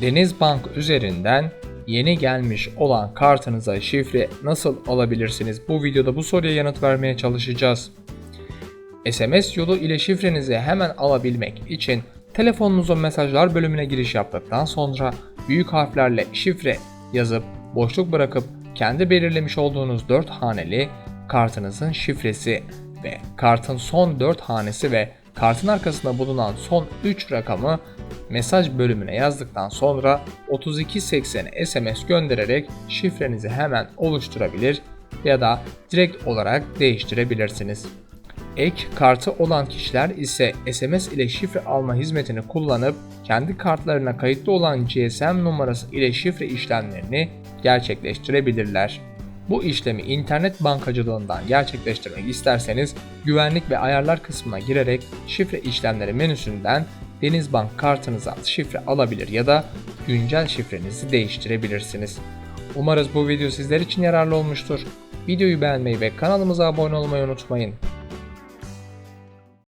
Denizbank üzerinden yeni gelmiş olan kartınıza şifre nasıl alabilirsiniz? Bu videoda bu soruya yanıt vermeye çalışacağız. SMS yolu ile şifrenizi hemen alabilmek için telefonunuzun mesajlar bölümüne giriş yaptıktan sonra büyük harflerle şifre yazıp boşluk bırakıp kendi belirlemiş olduğunuz 4 haneli kartınızın şifresi ve kartın son 4 hanesi ve kartın arkasında bulunan son 3 rakamı mesaj bölümüne yazdıktan sonra 3280 SMS göndererek şifrenizi hemen oluşturabilir ya da direkt olarak değiştirebilirsiniz. Ek kartı olan kişiler ise SMS ile şifre alma hizmetini kullanıp kendi kartlarına kayıtlı olan GSM numarası ile şifre işlemlerini gerçekleştirebilirler. Bu işlemi internet bankacılığından gerçekleştirmek isterseniz güvenlik ve ayarlar kısmına girerek şifre işlemleri menüsünden Denizbank kartınıza şifre alabilir ya da güncel şifrenizi değiştirebilirsiniz. Umarız bu video sizler için yararlı olmuştur. Videoyu beğenmeyi ve kanalımıza abone olmayı unutmayın.